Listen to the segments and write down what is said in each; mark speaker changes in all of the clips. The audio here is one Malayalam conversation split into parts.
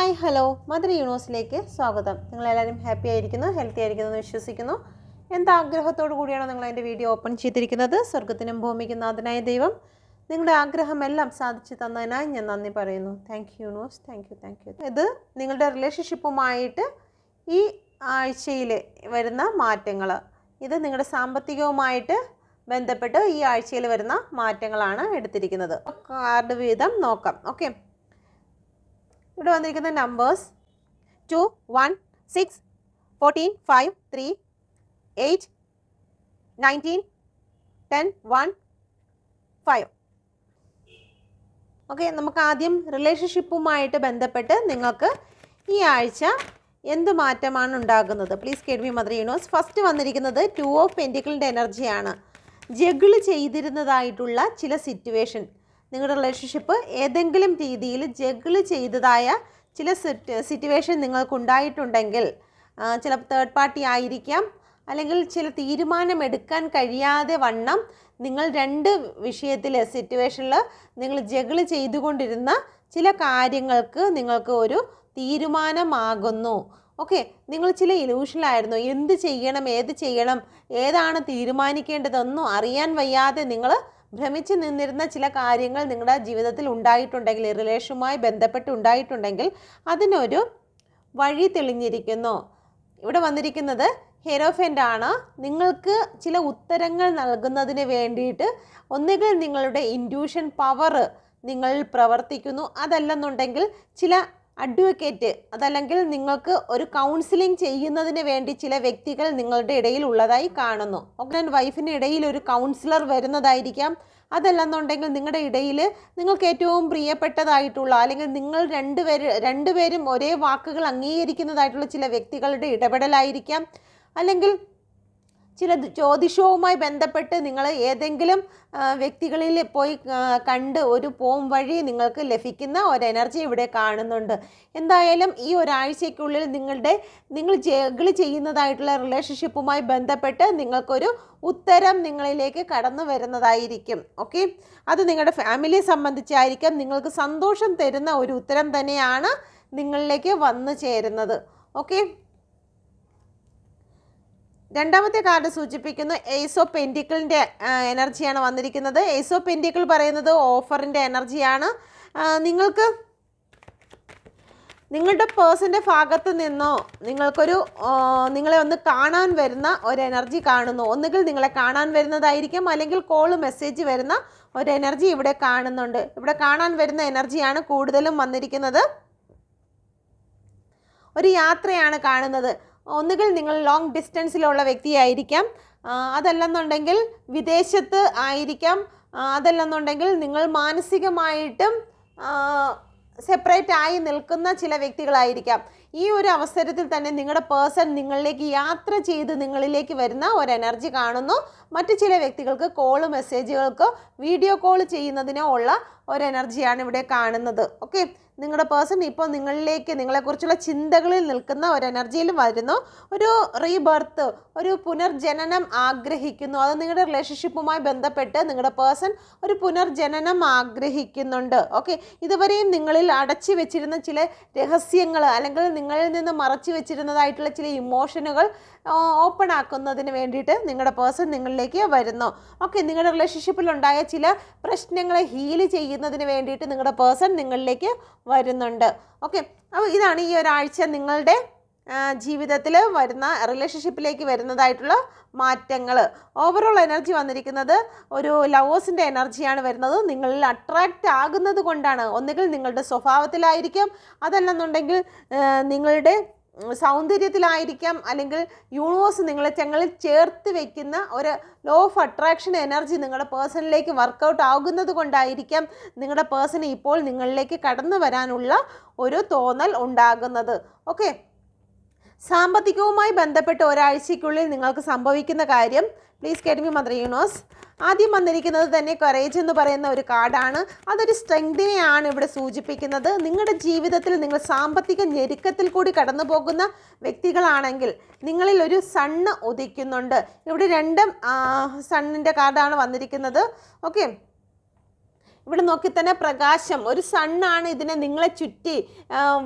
Speaker 1: Hi hello. മദർ യൂണിവേഴ്സിലേക്ക് സ്വാഗതം. നിങ്ങളെല്ലാവരും ഹാപ്പി ആയിരിക്കുന്നു ഹെൽത്തി ആയിരിക്കുന്നു എന്ന് വിശ്വസിക്കുന്നു. എന്ത് ആഗ്രഹത്തോടു കൂടിയാണോ നിങ്ങൾ എന്റെ വീഡിയോ ഓപ്പൺ ചെയ്തിരിക്കുന്നത്? സ്വർഗത്തിനും ഭൂമിക്കും നാഥനായ ദൈവം നിങ്ങളുടെ ആഗ്രഹമെല്ലാം സാധിച്ചു തന്നതിനായി ഞാൻ നന്ദി പറയുന്നു. Thank you universe thank you thank you ഇത് നിങ്ങളുടെ റിലേഷൻഷിപ്പുമായിട്ട് ഈ ആഴ്ചയിൽ വരുന്ന മാറ്റങ്ങൾ ഇത് നിങ്ങളുടെ സാമ്പത്തികവുമായിട്ട് ബന്ധപ്പെട്ട് ഈ ആഴ്ചയിൽ വരുന്ന മാറ്റങ്ങളാണ് എടുത്തിരിക്കുന്നത്. കാർഡ് വീതം നോക്കാം. ഓക്കെ ഇവിടെ വന്നിരിക്കുന്ന numbers two one six fourteen five three eight nineteen ten one five okay നമുക്ക് ആദ്യം റിലേഷൻഷിപ്പുമായിട്ട് ബന്ധപ്പെട്ട് നിങ്ങൾക്ക് ഈ ആഴ്ച എന്ത് മാറ്റമാണ് ഉണ്ടാകുന്നത്? Please guide me mother universe first വന്നിരിക്കുന്നത് ടു ഓഫ് പെന്റിക്കിളിന്റെ എനർജിയാണ് ജഗിൾ ചെയ്തിരുന്നതായിട്ടുള്ള ചില സിറ്റുവേഷൻ നിങ്ങളുടെ റിലേഷൻഷിപ്പ് ഏതെങ്കിലും രീതിയിൽ ജഗിൾ ചെയ്തതായ ചില സിറ്റുവേഷൻ നിങ്ങൾക്കുണ്ടായിട്ടുണ്ടെങ്കിൽ ചില തേർഡ് പാർട്ടി ആയിരിക്കാം. അല്ലെങ്കിൽ ചില തീരുമാനമെടുക്കാൻ കഴിയാതെ വണ്ണം നിങ്ങൾ രണ്ട് വിഷയത്തിൽ സിറ്റുവേഷനിൽ നിങ്ങൾ ജഗിൾ ചെയ്തുകൊണ്ടിരുന്ന ചില കാര്യങ്ങൾക്ക് നിങ്ങൾക്ക് ഒരു തീരുമാനമാകുന്നു. ഓക്കെ നിങ്ങൾ ചില ഇലൂഷനിലായിരുന്നു എന്ത് ചെയ്യണം? ഏത് ചെയ്യണം? ഏതാണ് തീരുമാനിക്കേണ്ടതെന്നും അറിയാൻ വയ്യാതെ നിങ്ങൾ ഭ്രമിച്ച് നിന്നിരുന്ന ചില കാര്യങ്ങൾ നിങ്ങളുടെ ജീവിതത്തിൽ ഉണ്ടായിട്ടുണ്ടെങ്കിൽ റിലേഷനുമായി ബന്ധപ്പെട്ട് ഉണ്ടായിട്ടുണ്ടെങ്കിൽ അതിനൊരു വഴി തെളിഞ്ഞിരിക്കുന്നു. ഇവിടെ വന്നിരിക്കുന്നത് ഹെരോഫെന്റ് ആണ്. നിങ്ങൾക്ക് ചില ഉത്തരങ്ങൾ നൽകുന്നതിന് വേണ്ടിയിട്ട് ഒന്നുകിൽ നിങ്ങളുടെ ഇൻഡ്യൂഷൻ പവർ നിങ്ങളിൽ പ്രവർത്തിക്കുന്നു. അതല്ലെന്നുണ്ടെങ്കിൽ ചില അഡ്വക്കേറ്റ് അതല്ലെങ്കിൽ നിങ്ങൾക്ക് ഒരു കൗൺസിലിംഗ് ചെയ്യുന്നതിന് വേണ്ടി ചില വ്യക്തികൾ നിങ്ങളുടെ ഇടയിൽ ഉള്ളതായി കാണുന്നു. ഹസ്ബൻഡ് വൈഫിന് ഇടയിൽ ഒരു കൗൺസിലർ വരുന്നതായിരിക്കാം. അതല്ലെന്നുണ്ടെങ്കിൽ നിങ്ങളുടെ ഇടയിൽ നിങ്ങൾക്ക് ഏറ്റവും പ്രിയപ്പെട്ടതായിട്ടുള്ള അല്ലെങ്കിൽ നിങ്ങൾ രണ്ടുപേര് രണ്ടുപേരും ഒരേ വാക്കുകൾ അംഗീകരിക്കുന്നതായിട്ടുള്ള ചില വ്യക്തികളുടെ ഇടപെടലായിരിക്കാം. അല്ലെങ്കിൽ ചില ജ്യോതിഷവുമായി ബന്ധപ്പെട്ട് നിങ്ങൾ ഏതെങ്കിലും വ്യക്തികളിൽ പോയി കണ്ട് ഒരു പോം വഴി നിങ്ങൾക്ക് ലഭിക്കുന്ന ഒരു എനർജി ഇവിടെ കാണുന്നുണ്ട്. എന്തായാലും ഈ ഒരാഴ്ചയ്ക്കുള്ളിൽ നിങ്ങളുടെ നിങ്ങൾ ജഗിൾ ചെയ്യുന്നതായിട്ടുള്ള റിലേഷൻഷിപ്പുമായി ബന്ധപ്പെട്ട് നിങ്ങൾക്കൊരു ഉത്തരം നിങ്ങളിലേക്ക് കടന്നു വരുന്നതായിരിക്കും. ഓക്കെ? അത് നിങ്ങളുടെ ഫാമിലിയെ സംബന്ധിച്ചായിരിക്കാം നിങ്ങൾക്ക് സന്തോഷം തരുന്ന ഒരു ഉത്തരം തന്നെയാണ് നിങ്ങളിലേക്ക് വന്നു ചേരുന്നത്. ഓക്കെ? രണ്ടാമത്തെ കാർഡ് സൂചിപ്പിക്കുന്നു എയ്സോ പെന്റിക്കിളിന്റെ എനർജിയാണ് വന്നിരിക്കുന്നത്. എയ്സോ പെന്റിക്കിൾ പറയുന്നത് ഓഫറിന്റെ എനർജിയാണ്. നിങ്ങൾക്ക് നിങ്ങളുടെ പേഴ്സന്റെ ഭാഗത്ത് നിന്നോ നിങ്ങൾക്കൊരു നിങ്ങളെ ഒന്ന് കാണാൻ വരുന്ന ഒരു എനർജി കാണുന്നു. ഒന്നുകിൽ നിങ്ങളെ കാണാൻ വരുന്നതായിരിക്കും അല്ലെങ്കിൽ കോൾ മെസ്സേജ് വരുന്ന ഒരു എനർജി ഇവിടെ കാണുന്നുണ്ട്. ഇവിടെ കാണാൻ വരുന്ന എനർജിയാണ് കൂടുതലും വന്നിരിക്കുന്നത്. ഒരു യാത്രയാണ് കാണുന്നത്. ഒന്നുകിൽ നിങ്ങൾ ലോങ് ഡിസ്റ്റൻസിലുള്ള വ്യക്തിയായിരിക്കാം. അതല്ലെന്നുണ്ടെങ്കിൽ വിദേശത്ത് ആയിരിക്കാം. അതല്ലെന്നുണ്ടെങ്കിൽ നിങ്ങൾ മാനസികമായിട്ടും സെപ്പറേറ്റ് ആയി നിൽക്കുന്ന ചില വ്യക്തികളായിരിക്കാം. ഈ ഒരു അവസരത്തിൽ തന്നെ നിങ്ങളുടെ പേഴ്സൺ നിങ്ങളിലേക്ക് യാത്ര ചെയ്ത് നിങ്ങളിലേക്ക് വരുന്ന ഒരു എനർജി കാണുന്നു. മറ്റു ചില വ്യക്തികൾക്ക് കോൾ മെസ്സേജുകൾക്ക് വീഡിയോ കോൾ ചെയ്യുന്നതിനോ ഉള്ള ഒരു എനർജിയാണ് ഇവിടെ കാണുന്നത്. ഓക്കെ നിങ്ങളുടെ പേഴ്സൺ ഇപ്പോൾ നിങ്ങളിലേക്ക് നിങ്ങളെക്കുറിച്ചുള്ള ചിന്തകളിൽ നിൽക്കുന്ന ഒരു എനർജിയിൽ വരുന്നു. ഒരു റീബർത്ത് ഒരു പുനർജനനം ആഗ്രഹിക്കുന്നു. അത് നിങ്ങളുടെ റിലേഷൻഷിപ്പുമായി ബന്ധപ്പെട്ട് നിങ്ങളുടെ പേഴ്സൺ ഒരു പുനർജനനം ആഗ്രഹിക്കുന്നുണ്ട്. ഓക്കെ ഇതുവരെയും നിങ്ങളിൽ അടച്ചു വെച്ചിരുന്ന ചില രഹസ്യങ്ങൾ അല്ലെങ്കിൽ നിങ്ങളിൽ നിന്ന് മറച്ചു വെച്ചിരുന്നതായിട്ടുള്ള ചില ഇമോഷനുകൾ ഓപ്പൺ ആക്കുന്നതിന് വേണ്ടിയിട്ട് നിങ്ങളുടെ പേഴ്സൺ നിങ്ങളിലേക്ക് വരുന്നു. ഓക്കെ നിങ്ങളുടെ റിലേഷൻഷിപ്പിൽ ഉണ്ടായ ചില പ്രശ്നങ്ങളെ ഹീൽ ചെയ്യുന്നതിന് വേണ്ടിയിട്ട് നിങ്ങളുടെ പേഴ്സൺ നിങ്ങളിലേക്ക് വരുന്നുണ്ട്. ഓക്കെ. അപ്പോൾ ഇതാണ് ഈ ഒരാഴ്ച നിങ്ങളുടെ ജീവിതത്തിൽ വരുന്ന റിലേഷൻഷിപ്പിലേക്ക് വരുന്നതായിട്ടുള്ള മാറ്റങ്ങൾ ഓവറോൾ എനർജി വന്നിരിക്കുന്നത് ഒരു ലവേഴ്സിന്റെ എനർജിയാണ് വരുന്നത്. നിങ്ങളിൽ അട്രാക്റ്റ് ആകുന്നത് കൊണ്ടാണ്. ഒന്നുകിൽ നിങ്ങളുടെ സ്വഭാവത്തിലായിരിക്കും. അതല്ലെന്നുണ്ടെങ്കിൽ നിങ്ങളുടെ സൗന്ദര്യത്തിലായിരിക്കാം അല്ലെങ്കിൽ യൂണിവേഴ്സ് നിങ്ങളെ ചെങ്ങളിൽ ചേർത്ത് വെക്കുന്ന ഒരു ലോ ഓഫ് അട്രാക്ഷൻ എനർജി നിങ്ങളുടെ പേഴ്സണിലേക്ക് വർക്കൗട്ട് ആകുന്നത് കൊണ്ടായിരിക്കാം നിങ്ങളുടെ പേഴ്സൺ ഇപ്പോൾ നിങ്ങളിലേക്ക് കടന്നു വരാനുള്ള ഒരു തോന്നൽ ഉണ്ടാകുന്നത്. ഓക്കെ സാമ്പത്തികവുമായി ബന്ധപ്പെട്ട് ഒരാഴ്ചയ്ക്കുള്ളിൽ നിങ്ങൾക്ക് സംഭവിക്കുന്ന കാര്യം പ്ലീസ് കേട്ട് മി മദർ യൂണിവേഴ്സ് ആദ്യം വന്നിരിക്കുന്നത് തന്നെ കറേജ് എന്ന് പറയുന്ന ഒരു കാർഡാണ്. അതൊരു സ്ട്രെങ്തിനെയാണ് ഇവിടെ സൂചിപ്പിക്കുന്നത്. നിങ്ങളുടെ ജീവിതത്തിൽ നിങ്ങൾ സാമ്പത്തിക ഞെരുക്കത്തിൽ കൂടി കടന്നു പോകുന്ന വ്യക്തികളാണെങ്കിൽ നിങ്ങളിൽ ഒരു സണ്ണ് ഉദിക്കുന്നുണ്ട്. ഇവിടെ രണ്ടും സണ്ണിന്റെ കാർഡാണ് വന്നിരിക്കുന്നത്. ഓക്കെ ഇവിടെ നോക്കി തന്നെ പ്രകാശം ഒരു സണ്ണാണ് ഇതിനെ നിങ്ങളെ ചുറ്റി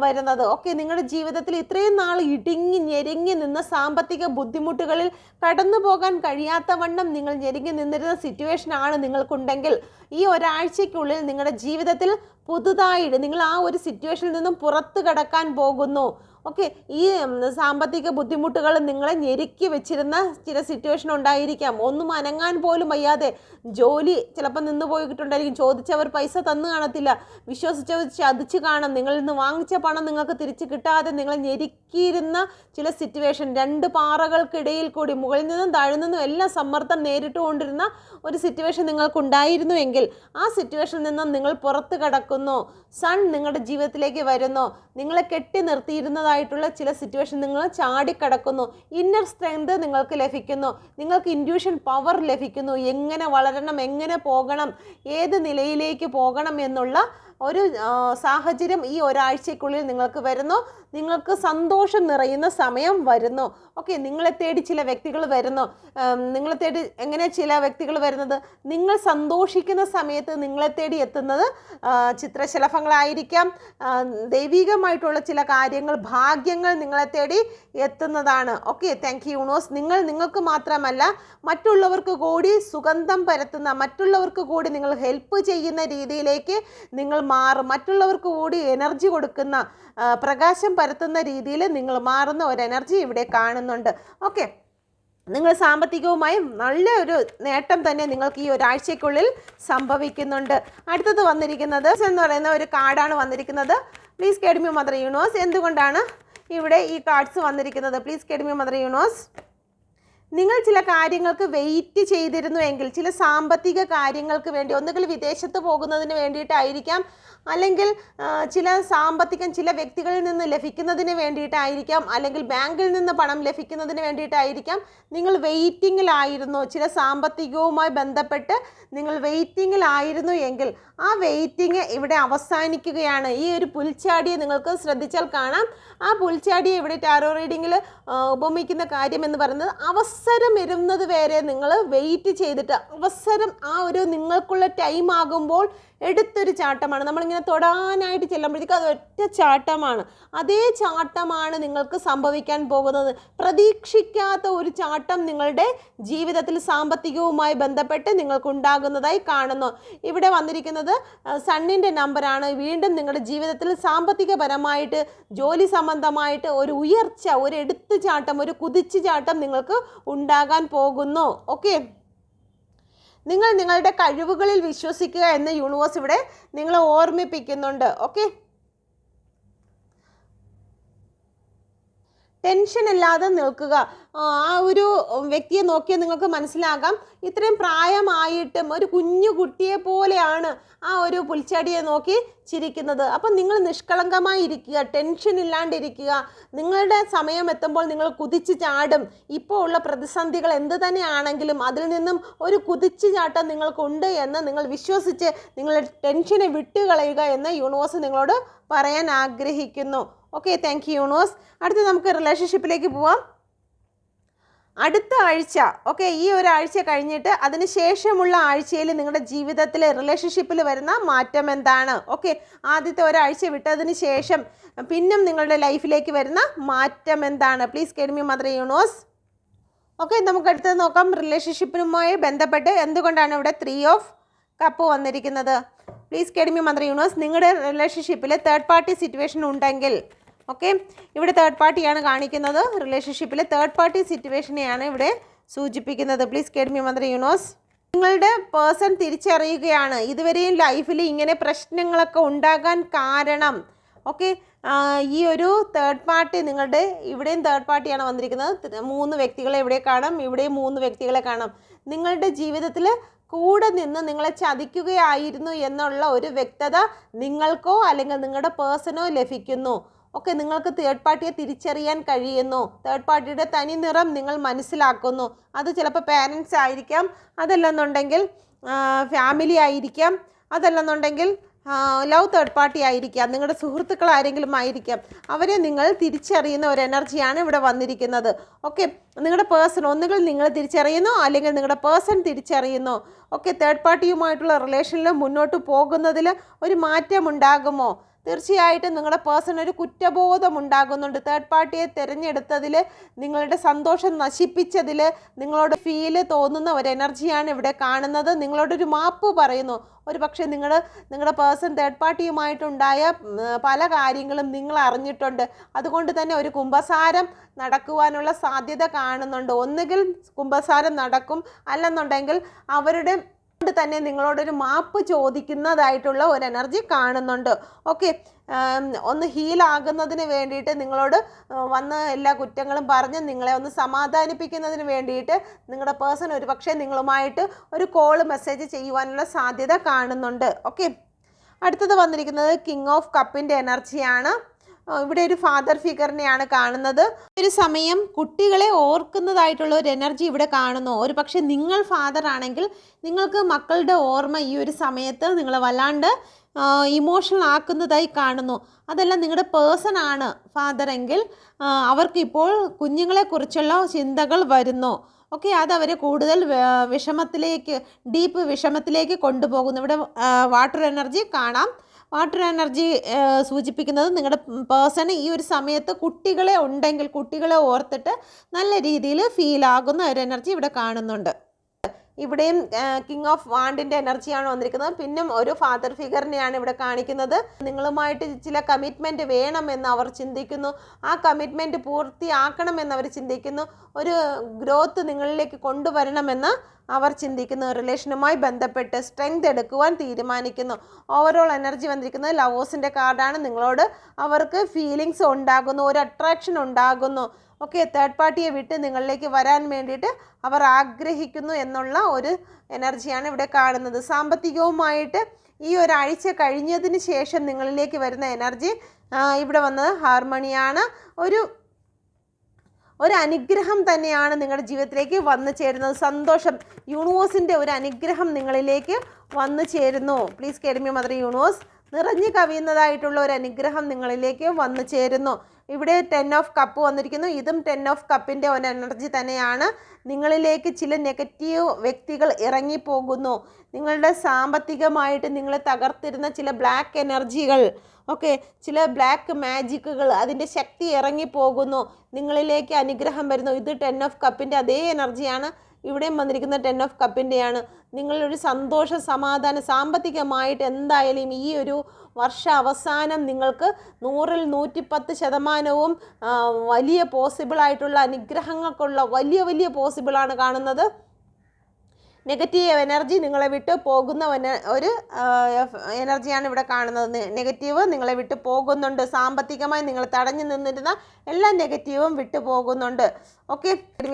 Speaker 1: വരുന്നത്. ഓക്കെ നിങ്ങളുടെ ജീവിതത്തിൽ ഇത്രയും നാൾ ഇടുങ്ങി ഞെരുങ്ങി നിന്ന സാമ്പത്തിക ബുദ്ധിമുട്ടുകളിൽ കടന്നു പോകാൻ കഴിയാത്ത വണ്ണം നിങ്ങൾ ഞെരുങ്ങി നിന്നിരുന്ന സിറ്റുവേഷൻ ആണ് നിങ്ങൾക്കുണ്ടെങ്കിൽ ഈ ഒരാഴ്ചയ്ക്കുള്ളിൽ നിങ്ങളുടെ ജീവിതത്തിൽ പുതുതായിട്ട് നിങ്ങൾ ആ ഒരു സിറ്റുവേഷനിൽ നിന്നും പുറത്തു കടക്കാൻ പോകുന്നു. ഓക്കെ ഈ സാമ്പത്തിക ബുദ്ധിമുട്ടുകൾ നിങ്ങളെ ഞെരുക്കി വെച്ചിരുന്ന ചില സിറ്റുവേഷൻ ഉണ്ടായിരിക്കാം. ഒന്നും അനങ്ങാൻ പോലും വയ്യാതെ ജോലി ചിലപ്പോൾ നിന്ന് പോയിട്ടുണ്ടായിരിക്കും. ചോദിച്ചവർ പൈസ തന്നു കാണത്തില്ല. വിശ്വസിച്ചവർ ചതിച്ച് കാണും. നിങ്ങളിൽ നിന്ന് വാങ്ങിച്ച പണം നിങ്ങൾക്ക് തിരിച്ച് കിട്ടാതെ നിങ്ങളെ ഞെരുക്കിയിരുന്ന ചില സിറ്റുവേഷൻ രണ്ട് പാറകൾക്കിടയിൽ കൂടി മുകളിൽ നിന്നും താഴെ നിന്നും എല്ലാം സമ്മർദ്ദം നേരിട്ടുകൊണ്ടിരുന്ന ഒരു സിറ്റുവേഷൻ നിങ്ങൾക്കുണ്ടായിരുന്നു എങ്കിൽ ആ സിറ്റുവേഷനിൽ നിന്നും നിങ്ങൾ പുറത്ത് കടക്കുന്നു. സൺ നിങ്ങളുടെ ജീവിതത്തിലേക്ക് വരുന്നു. നിങ്ങളെ കെട്ടി നിർത്തിയിരുന്നതായിട്ടുള്ള ചില സിറ്റുവേഷൻ നിങ്ങൾ ചാടിക്കടക്കുന്നു. ഇന്നർ സ്ട്രെങ്ത് നിങ്ങൾക്ക് ലഭിക്കുന്നു. നിങ്ങൾക്ക് ഇൻഡ്യൂഷൻ പവർ ലഭിക്കുന്നു. എങ്ങനെ വളരണം എങ്ങനെ പോകണം ഏത് നിലയിലേക്ക് പോകണം എന്നുള്ള ഒരു സാഹചര്യം ഈ ഒരാഴ്ചയ്ക്കുള്ളിൽ നിങ്ങൾക്ക് വരുന്നു. നിങ്ങൾക്ക് സന്തോഷം നിറയുന്ന സമയം വരുന്നു. ഓക്കെ നിങ്ങളെ തേടി ചില വ്യക്തികൾ വരുന്നു. നിങ്ങളെ തേടി എങ്ങനെ ചില വ്യക്തികൾ വരുന്നത്? നിങ്ങൾ സന്തോഷിക്കുന്ന സമയത്ത് നിങ്ങളെ തേടി എത്തുന്നത് ചിത്രശലഭങ്ങളായിരിക്കാം. ദൈവികമായിട്ടുള്ള ചില കാര്യങ്ങൾ ഭാഗ്യങ്ങൾ നിങ്ങളെ തേടി എത്തുന്നതാണ്. ഓക്കെ താങ്ക് യു യൂണോസ് നിങ്ങൾ നിങ്ങൾക്ക് മാത്രമല്ല മറ്റുള്ളവർക്ക് കൂടി സുഗന്ധം പരത്തുന്ന മറ്റുള്ളവർക്ക് കൂടി നിങ്ങൾ ഹെൽപ്പ് ചെയ്യുന്ന രീതിയിലേക്ക് നിങ്ങൾ മാറും. മറ്റുള്ളവർക്ക് കൂടി എനർജി കൊടുക്കുന്ന പ്രകാശം പരത്തുന്ന രീതിയിൽ നിങ്ങൾ മാറുന്ന ഒരു എനർജി ഇവിടെ കാണുന്നുണ്ട്. ഓക്കെ. നിങ്ങൾ സാമ്പത്തികവുമായും നല്ല ഒരു നേട്ടം തന്നെ നിങ്ങൾക്ക് ഈ ഒരാഴ്ചയ്ക്കുള്ളിൽ സംഭവിക്കുന്നുണ്ട്. അടുത്തത് വന്നിരിക്കുന്നത് എന്ന് പറയുന്ന ഒരു കാർഡാണ് വന്നിരിക്കുന്നത്. പ്ലീസ് കെഡ്മി മദർ യൂണിവേഴ്സ് എന്തുകൊണ്ടാണ് ഇവിടെ ഈ കാർഡ്സ് വന്നിരിക്കുന്നത്? പ്ലീസ് കെഡ്മി മദർ യൂണിവേഴ്സ് നിങ്ങൾ ചില കാര്യങ്ങൾക്ക് വെയിറ്റ് ചെയ്തിരുന്നു എങ്കിൽ ചില സാമ്പത്തിക കാര്യങ്ങൾക്ക് വേണ്ടി ഒന്നുകിൽ വിദേശത്ത് പോകുന്നതിന് വേണ്ടിയിട്ടായിരിക്കാം അല്ലെങ്കിൽ ചില സാമ്പത്തികം ചില വ്യക്തികളിൽ നിന്ന് ലഭിക്കുന്നതിന് വേണ്ടിയിട്ടായിരിക്കാം അല്ലെങ്കിൽ ബാങ്കിൽ നിന്ന് പണം ലഭിക്കുന്നതിന് വേണ്ടിയിട്ടായിരിക്കാം നിങ്ങൾ വെയിറ്റിങ്ങിലായിരുന്നു ചില സാമ്പത്തികവുമായി ബന്ധപ്പെട്ട് നിങ്ങൾ വെയിറ്റിങ്ങിലായിരുന്നു എങ്കിൽ ആ വെയിറ്റിംഗ് ഇവിടെ അവസാനിക്കുകയാണ്. ഈ ഒരു പുൽച്ചാടിയെ നിങ്ങൾക്ക് ശ്രദ്ധിച്ചാൽ കാണാം. ആ പുൽച്ചാടിയെ ഇവിടെ ടാരോ റീഡിങ്ങിൽ ഉപമിക്കുന്ന കാര്യം എന്ന് പറയുന്നത് അവസരം ഇരുന്നത് വരെ നിങ്ങൾ വെയിറ്റ് ചെയ്തിട്ട് അവസരം ആ ഒരു നിങ്ങൾക്കുള്ള ടൈം ആകുമ്പോൾ എടുത്തൊരു ചാട്ടമാണ്. നമ്മളിങ്ങനെ തൊടാനായിട്ട് ചെല്ലുമ്പോഴത്തേക്കും അത് ഒറ്റ ചാട്ടമാണ്. അതേ ചാട്ടമാണ് നിങ്ങൾക്ക് സംഭവിക്കാൻ പോകുന്നത്. പ്രതീക്ഷിക്കാത്ത ഒരു ചാട്ടം നിങ്ങളുടെ ജീവിതത്തിൽ സാമ്പത്തികവുമായി ബന്ധപ്പെട്ട് നിങ്ങൾക്ക് ഉണ്ടാകുന്നതായി കാണുന്നു. ഇവിടെ വന്നിരിക്കുന്നത് സണ്ണിന്റെ നമ്പറാണ്. വീണ്ടും നിങ്ങളുടെ ജീവിതത്തിൽ സാമ്പത്തികപരമായിട്ട് ജോലി സംബന്ധമായിട്ട് ഒരു ഉയർച്ച ഒരു എടുത്തു ചാട്ടം ഒരു കുതിച്ചു ചാട്ടം നിങ്ങൾക്ക് ഉണ്ടാകാൻ പോകുന്നു. ഓക്കെ? നിങ്ങൾ നിങ്ങളുടെ കഴിവുകളിൽ വിശ്വസിക്കുക എന്ന് യൂണിവേഴ്സ് ഇവിടെ നിങ്ങളെ ഓർമ്മിപ്പിക്കുന്നുണ്ട്. ഓക്കെ ടെൻഷൻ ഇല്ലാതെ നിൽക്കുക. ആ ഒരു വ്യക്തിയെ നോക്കിയാൽ നിങ്ങൾക്ക് മനസ്സിലാകാം. ഇത്രയും പ്രായമായിട്ടും ഒരു കുഞ്ഞു കുട്ടിയെ പോലെയാണ് ആ ഒരു പുൽച്ചെടിയെ നോക്കി ചിരിക്കുന്നത്. അപ്പം നിങ്ങൾ നിഷ്കളങ്കമായി ഇരിക്കുക ടെൻഷൻ ഇല്ലാണ്ടിരിക്കുക. നിങ്ങളുടെ സമയം എത്തുമ്പോൾ നിങ്ങൾ കുതിച്ചു ചാടും. ഇപ്പോൾ ഉള്ള പ്രതിസന്ധികൾ എന്ത് തന്നെയാണെങ്കിലും അതിൽ നിന്നും ഒരു കുതിച്ചു ചാട്ടം നിങ്ങൾക്കുണ്ട് എന്ന് നിങ്ങൾ വിശ്വസിച്ച് നിങ്ങളുടെ ടെൻഷനെ വിട്ടുകളയുക എന്ന് യൂണിവേഴ്സ് നിങ്ങളോട് പറയാൻ ആഗ്രഹിക്കുന്നു. ഓക്കെ താങ്ക് യു യൂണോസ് അടുത്ത് നമുക്ക് റിലേഷൻഷിപ്പിലേക്ക് പോവാം. അടുത്ത ആഴ്ച ഓക്കെ ഈ ഒരാഴ്ച കഴിഞ്ഞിട്ട് അതിന് ശേഷമുള്ള ആഴ്ചയിൽ നിങ്ങളുടെ ജീവിതത്തിലെ റിലേഷൻഷിപ്പിൽ വരുന്ന മാറ്റം എന്താണ്? ഓക്കെ ആദ്യത്തെ ഒരാഴ്ച വിട്ടതിന് ശേഷം പിന്നും നിങ്ങളുടെ ലൈഫിലേക്ക് വരുന്ന മാറ്റം എന്താണ്? Please guide me mother universe okay നമുക്ക് അടുത്തത് നോക്കാം. റിലേഷൻഷിപ്പിനുമായി ബന്ധപ്പെട്ട് എന്തുകൊണ്ടാണ് ഇവിടെ ത്രീ ഓഫ് കപ്പ് വന്നിരിക്കുന്നത്? Please guide me mother universe നിങ്ങളുടെ റിലേഷൻഷിപ്പിൽ തേർഡ് പാർട്ടി സിറ്റുവേഷൻ ഉണ്ടെങ്കിൽ ഓക്കെ ഇവിടെ തേർഡ് പാർട്ടിയാണ് കാണിക്കുന്നത്. റിലേഷൻഷിപ്പിൽ തേർഡ് പാർട്ടി സിറ്റുവേഷനെയാണ് ഇവിടെ സൂചിപ്പിക്കുന്നത്. പ്ലീസ് കേഡ്മി മന്ത്രി യൂണിവേഴ്സ് നിങ്ങളുടെ പേഴ്സൺ തിരിച്ചറിയുകയാണ്. ഇതുവരെയും ലൈഫിൽ ഇങ്ങനെ പ്രശ്നങ്ങളൊക്കെ ഉണ്ടാകാൻ കാരണം. ഓക്കെ ഈ ഒരു തേർഡ് പാർട്ടി നിങ്ങളുടെ ഇവിടെയും തേർഡ് പാർട്ടിയാണ് വന്നിരിക്കുന്നത്. മൂന്ന് വ്യക്തികളെ ഇവിടെ കാണാം. ഇവിടെയും മൂന്ന് വ്യക്തികളെ കാണാം. നിങ്ങളുടെ ജീവിതത്തിൽ കൂടെ നിന്ന് നിങ്ങളെ ചതിക്കുകയായിരുന്നു എന്നുള്ള ഒരു വ്യക്തത നിങ്ങൾക്കോ അല്ലെങ്കിൽ നിങ്ങളുടെ പേഴ്സണോ ലഭിക്കുന്നു. ഓക്കെ നിങ്ങൾക്ക് തേർഡ് പാർട്ടിയെ തിരിച്ചറിയാൻ കഴിയുന്നു. തേർഡ് പാർട്ടിയുടെ തനി നിറം നിങ്ങൾ മനസ്സിലാക്കുന്നു. അത് ചിലപ്പോൾ പാരൻസ് ആയിരിക്കാം. അതല്ലെന്നുണ്ടെങ്കിൽ ഫാമിലി ആയിരിക്കാം. അതല്ലെന്നുണ്ടെങ്കിൽ ലവ് തേർഡ് പാർട്ടി ആയിരിക്കാം. നിങ്ങളുടെ സുഹൃത്തുക്കൾ ആരെങ്കിലും ആയിരിക്കാം. അവരെ നിങ്ങൾ തിരിച്ചറിയുന്ന ഒരു എനർജിയാണ് ഇവിടെ വന്നിരിക്കുന്നത്. ഓക്കെ നിങ്ങളുടെ പേഴ്സൺ ഒന്നുകിൽ നിങ്ങൾ തിരിച്ചറിയുന്നു അല്ലെങ്കിൽ നിങ്ങളുടെ പേഴ്സൺ തിരിച്ചറിയുന്നു. ഓക്കെ തേർഡ് പാർട്ടിയുമായിട്ടുള്ള റിലേഷനിൽ മുന്നോട്ട് പോകുന്നതിൽ ഒരു മാറ്റം ഉണ്ടാകുമോ തീർച്ചയായിട്ടും നിങ്ങളുടെ പേഴ്സൺ ഒരു കുറ്റബോധം ഉണ്ടാകുന്നുണ്ട്. തേർഡ് പാർട്ടിയെ തിരഞ്ഞെടുത്തതിൽ നിങ്ങളുടെ സന്തോഷം നശിപ്പിച്ചതിൽ നിങ്ങളോട് ഫീൽ തോന്നുന്ന ഒരു എനർജിയാണ് ഇവിടെ കാണുന്നത്. നിങ്ങളോടൊരു മാപ്പ് പറയുന്നു. ഒരു പക്ഷേ നിങ്ങൾ നിങ്ങളുടെ പേഴ്സൺ തേർഡ് പാർട്ടിയുമായിട്ടുണ്ടായ പല കാര്യങ്ങളും നിങ്ങൾ അറിഞ്ഞിട്ടുണ്ട്. അതുകൊണ്ട് തന്നെ ഒരു കുംഭസാരം നടക്കുവാനുള്ള സാധ്യത കാണുന്നുണ്ട്. ഒന്നുകിൽ കുംഭസാരം നടക്കും. അല്ലെന്നുണ്ടെങ്കിൽ അവരുടെ കൊണ്ട് തന്നെ നിങ്ങളോടൊരു മാപ്പ് ചോദിക്കുന്നതായിട്ടുള്ള ഒരു എനർജി കാണുന്നുണ്ട്. ഓക്കെ. ഒന്ന് ഹീലാകുന്നതിന് വേണ്ടിയിട്ട് നിങ്ങളോട് വന്ന് എല്ലാ കുറ്റങ്ങളും പറഞ്ഞ് നിങ്ങളെ ഒന്ന് സമാധാനിപ്പിക്കുന്നതിന് വേണ്ടിയിട്ട് നിങ്ങളുടെ പേഴ്സൺ ഒരു പക്ഷേ നിങ്ങളുമായിട്ട് ഒരു കോൾ മെസ്സേജ് ചെയ്യുവാനുള്ള സാധ്യത കാണുന്നുണ്ട്. ഓക്കെ. അടുത്തത് വന്നിരിക്കുന്നത് കിങ് ഓഫ് കപ്പിന്റെ എനർജിയാണ്. ഇവിടെ ഒരു ഫാദർ ഫിഗറിനെയാണ് കാണുന്നത്. ഒരു സമയം കുട്ടികളെ ഓർക്കുന്നതായിട്ടുള്ള ഒരു എനർജി ഇവിടെ കാണുന്നു. ഒരു പക്ഷേ നിങ്ങൾ ഫാദർ ആണെങ്കിൽ നിങ്ങൾക്ക് മക്കളുടെ ഓർമ്മ ഈ ഒരു സമയത്ത് നിങ്ങൾ വല്ലാണ്ട് ഇമോഷണൽ ആക്കുന്നതായി കാണുന്നു. അതെല്ലാം നിങ്ങളുടെ പേഴ്സൺ ആണ് ആ, അവർക്കിപ്പോൾ കുഞ്ഞുങ്ങളെക്കുറിച്ചുള്ള ചിന്തകൾ വരുന്നു. ഓക്കെ അത് അവരെ കൂടുതൽ വിഷമത്തിലേക്ക് ഡീപ്പ് വിഷമത്തിലേക്ക് കൊണ്ടുപോകുന്നു. ഇവിടെ വാട്ടർ എനർജി കാണാം. വാട്ടർ എനർജി സൂചിപ്പിക്കുന്നത് നിങ്ങളുടെ പേഴ്സൺ ഈ ഒരു സമയത്ത് കുട്ടികളെ ഉണ്ടെങ്കിൽ കുട്ടികളെ ഓർത്തിട്ട് നല്ല രീതിയിൽ ഫീൽ ആകുന്ന ഒരു എനർജി ഇവിടെ കാണുന്നുണ്ട്. ഇവിടെയും കിങ് ഓഫ് വാണ്ടിന്റെ എനർജിയാണ് വന്നിരിക്കുന്നത്. പിന്നെ ഒരു ഫാദർ ഫിഗറിനെയാണ് ഇവിടെ കാണിക്കുന്നത്. നിങ്ങളുമായിട്ട് ചില കമ്മിറ്റ്മെന്റ് വേണമെന്ന് അവർ ചിന്തിക്കുന്നു. ആ കമ്മിറ്റ്മെന്റ് പൂർത്തിയാക്കണമെന്ന് അവർ ചിന്തിക്കുന്നു. ഒരു ഗ്രോത്ത് നിങ്ങളിലേക്ക് കൊണ്ടുവരണമെന്ന് അവർ ചിന്തിക്കുന്നു റിലേഷനുമായി ബന്ധപ്പെട്ട് സ്ട്രെങ്ത് എടുക്കുവാൻ തീരുമാനിക്കുന്നു. ഓവറോൾ എനർജി വന്നിരിക്കുന്നത് ലവേഴ്സിന്റെ കാർഡാണ് നിങ്ങളോട് അവർക്ക് ഫീലിങ്സ് ഉണ്ടാകുന്നു ഒരു അട്രാക്ഷൻ ഉണ്ടാകുന്നു. ഓക്കെ തേർഡ് പാർട്ടിയെ വിട്ട് നിങ്ങളിലേക്ക് വരാൻ വേണ്ടിയിട്ട് അവർ ആഗ്രഹിക്കുന്നു എന്നുള്ള ഒരു എനർജിയാണ് ഇവിടെ കാണുന്നത്. സാമ്പത്തികവുമായിട്ട് ഈ ഒരാഴ്ച കഴിഞ്ഞതിന് ശേഷം നിങ്ങളിലേക്ക് വരുന്ന എനർജി ഇവിടെ വന്നത് ഹാർമണിയാണ് ഒരു ഒരു അനുഗ്രഹം തന്നെയാണ് നിങ്ങളുടെ ജീവിതത്തിലേക്ക് വന്നു ചേരുന്നത്. സന്തോഷം. യൂണിവേഴ്സിന്റെ ഒരു അനുഗ്രഹം നിങ്ങളിലേക്ക് വന്നു ചേരുന്നു. പ്ലീസ് കേഡമി മദർ യൂണിവേഴ്സ് നിറഞ്ഞു കവിയുന്നതായിട്ടുള്ള ഒരു അനുഗ്രഹം നിങ്ങളിലേക്ക് വന്നു ചേരുന്നു. ഇവിടെ ടെൻ ഓഫ് കപ്പ് വന്നിരിക്കുന്നു. ഇതും ടെൻ ഓഫ് കപ്പിന്റെ ഒരു എനർജി തന്നെയാണ്. നിങ്ങളിലേക്ക് ചില നെഗറ്റീവ് വ്യക്തികൾ ഇറങ്ങിപ്പോകുന്നു. നിങ്ങളുടെ സാമ്പത്തികമായിട്ട് നിങ്ങളെ തകർത്തിരുന്ന ചില ബ്ലാക്ക് എനർജികൾ ഓക്കെ ചില ബ്ലാക്ക് മാജിക്കുകൾ അതിന്റെ ശക്തി ഇറങ്ങിപ്പോകുന്നു. നിങ്ങളിലേക്ക് അനുഗ്രഹം വരുന്നു. ഇത് ടെൻ ഓഫ് കപ്പിന്റെ അതേ എനർജിയാണ് ഇവിടെയും വന്നിരിക്കുന്ന ടെൻ ഓഫ് കപ്പിന്റെയാണ് നിങ്ങളൊരു സന്തോഷ സമാധാനം സാമ്പത്തികമായിട്ട് എന്തായാലും ഈ ഒരു വർഷ അവസാനം നിങ്ങൾക്ക് നൂറിൽ നൂറ്റിപ്പത്ത് ശതമാനവും വലിയ പോസിബിളായിട്ടുള്ള അനുഗ്രഹങ്ങൾക്കുള്ള വലിയ വലിയ പോസിബിളാണ് കാണുന്നത്. നെഗറ്റീവ് എനർജി നിങ്ങളെ വിട്ട് പോകുന്ന ഒരു എനർജിയാണ് ഇവിടെ കാണുന്നത്. നെഗറ്റീവ് നിങ്ങളെ വിട്ട് പോകുന്നുണ്ട്. സാമ്പത്തികമായി നിങ്ങൾ തടഞ്ഞു നിന്നിരുന്ന എല്ലാ നെഗറ്റീവും വിട്ടു പോകുന്നുണ്ട്. ഓക്കെ?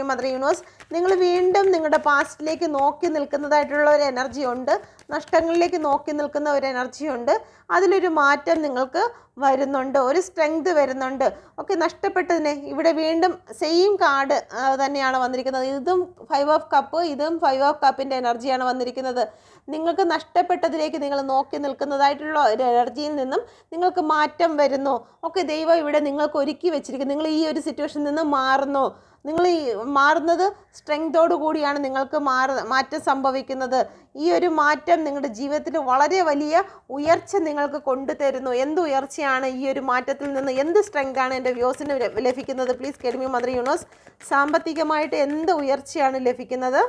Speaker 1: മദർ യൂണിവേഴ്സ് നിങ്ങൾ വീണ്ടും നിങ്ങളുടെ പാസ്റ്റിലേക്ക് നോക്കി നിൽക്കുന്നതായിട്ടുള്ള ഒരു എനർജി ഉണ്ട്. നഷ്ടങ്ങളിലേക്ക് നോക്കി നിൽക്കുന്ന ഒരു എനർജി ഉണ്ട്. അതിലൊരു മാറ്റം നിങ്ങൾക്ക് വരുന്നുണ്ട്. ഒരു സ്ട്രെങ്ത് വരുന്നുണ്ട്. ഓക്കെ നഷ്ടപ്പെട്ടതിനെ ഇവിടെ വീണ്ടും സെയിം കാർഡ് തന്നെയാണ് വന്നിരിക്കുന്നത്. ഇതും ഫൈവ് ഓഫ് കപ്പ് ഇതും ഫൈവ് ഓഫ് കപ്പിന്റെ എനർജിയാണ് വന്നിരിക്കുന്നത്. നിങ്ങൾക്ക് നഷ്ടപ്പെട്ടതിലേക്ക് നിങ്ങൾ നോക്കി നിൽക്കുന്നതായിട്ടുള്ള ഒരു എനർജിയിൽ നിന്നും നിങ്ങൾക്ക് മാറ്റം വരുന്നു. ഓക്കെ ദൈവം ഇവിടെ നിങ്ങൾക്ക് ഒരുക്കി വെച്ചിരിക്കുന്നു. നിങ്ങൾ ഈ ഒരു സിറ്റുവേഷനിൽ നിന്ന് മാറുന്നു. നിങ്ങൾ ഈ മാറുന്നത് സ്ട്രെങ്തോടു കൂടിയാണ് നിങ്ങൾക്ക് മാറ മാറ്റം സംഭവിക്കുന്നത്. ഈ ഒരു മാറ്റം നിങ്ങളുടെ ജീവിതത്തിൽ വളരെ വലിയ ഉയർച്ച നിങ്ങൾക്ക് കൊണ്ടുതരുന്നു. എന്ത് ഉയർച്ചയാണ് ഈ ഒരു മാറ്റത്തിൽ നിന്ന്? എന്ത് സ്ട്രെങ്താണ് എന്റെ വ്യൂസിന് ലഭിക്കുന്നത്? പ്ലീസ് കെഡ്മി മദർ യൂണോസ് സാമ്പത്തികമായിട്ട് എന്ത് ഉയർച്ചയാണ് ലഭിക്കുന്നത്?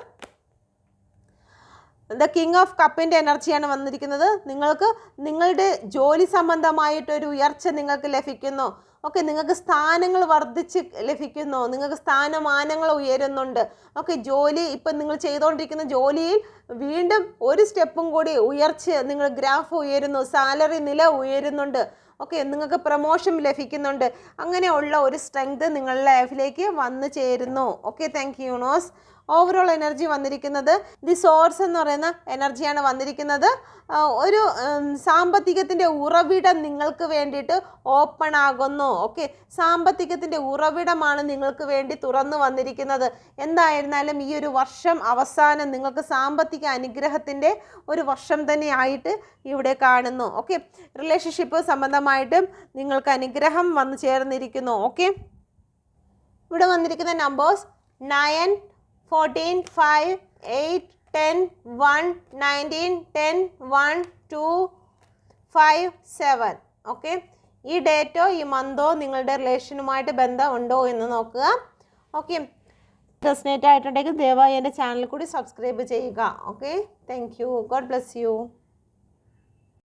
Speaker 1: ദ കിങ് ഓഫ് കപ്പിന്റെ എനർജിയാണ് വന്നിരിക്കുന്നത്. നിങ്ങൾക്ക് നിങ്ങളുടെ ജോലി സംബന്ധമായിട്ടൊരു ഉയർച്ച നിങ്ങൾക്ക് ലഭിക്കുന്നു. ഓക്കെ നിങ്ങൾക്ക് സ്ഥാനങ്ങൾ വർദ്ധിച്ച് ലഭിക്കുന്നു നിങ്ങൾക്ക് സ്ഥാനമാനങ്ങൾ ഉയരുന്നുണ്ട്. ഓക്കെ ജോലി ഇപ്പം നിങ്ങൾ ചെയ്തുകൊണ്ടിരിക്കുന്ന ജോലിയിൽ വീണ്ടും ഒരു സ്റ്റെപ്പും കൂടി ഉയർച്ച നിങ്ങൾ ഗ്രാഫ് ഉയരുന്നു സാലറി നില ഉയരുന്നുണ്ട്. ഓക്കെ നിങ്ങൾക്ക് പ്രൊമോഷൻ ലഭിക്കുന്നുണ്ട്. അങ്ങനെയുള്ള ഒരു സ്ട്രെങ്ത് നിങ്ങളുടെ ലൈഫിലേക്ക് വന്നു ചേരുന്നു. ഓക്കെ താങ്ക് യു യൂണോസ് ഓവറോൾ എനർജി വന്നിരിക്കുന്നത്. ദി സോഴ്സ് എന്ന് പറയുന്ന എനർജിയാണ് വന്നിരിക്കുന്നത്. ഒരു സാമ്പത്തികത്തിന്റെ ഉറവിടം നിങ്ങൾക്ക് വേണ്ടിയിട്ട് ഓപ്പൺ ആകുന്നു. ഓക്കെ സാമ്പത്തികത്തിന്റെ ഉറവിടമാണ് നിങ്ങൾക്ക് വേണ്ടി തുറന്നു വന്നിരിക്കുന്നത്. എന്തായിരുന്നാലും ഈ ഒരു വർഷം അവസാനം നിങ്ങൾക്ക് സാമ്പത്തിക അനുഗ്രഹത്തിന്റെ ഒരു വർഷം തന്നെ ആയിട്ട് ഇവിടെ കാണുന്നു. ഓക്കെ റിലേഷൻഷിപ്പ് സംബന്ധമായിട്ടും നിങ്ങൾക്ക് അനുഗ്രഹം വന്നു ചേർന്നിരിക്കുന്നു. ഓക്കെ ഇവിടെ വന്നിരിക്കുന്ന numbers nine fourteen five eight ten one nineteen ten one two five seven okay ഈ ഡേറ്റോ ഈ മന്തോ നിങ്ങളുടെ റിലേഷനുമായിട്ട് ബന്ധമുണ്ടോ എന്ന് നോക്കുക. ഓക്കെ റെസിനേറ്റ് ആയിട്ടുണ്ടെങ്കിൽ ദയവായി എന്റെ ചാനൽ കൂടി സബ്സ്ക്രൈബ് ചെയ്യുക. Okay thank you God bless you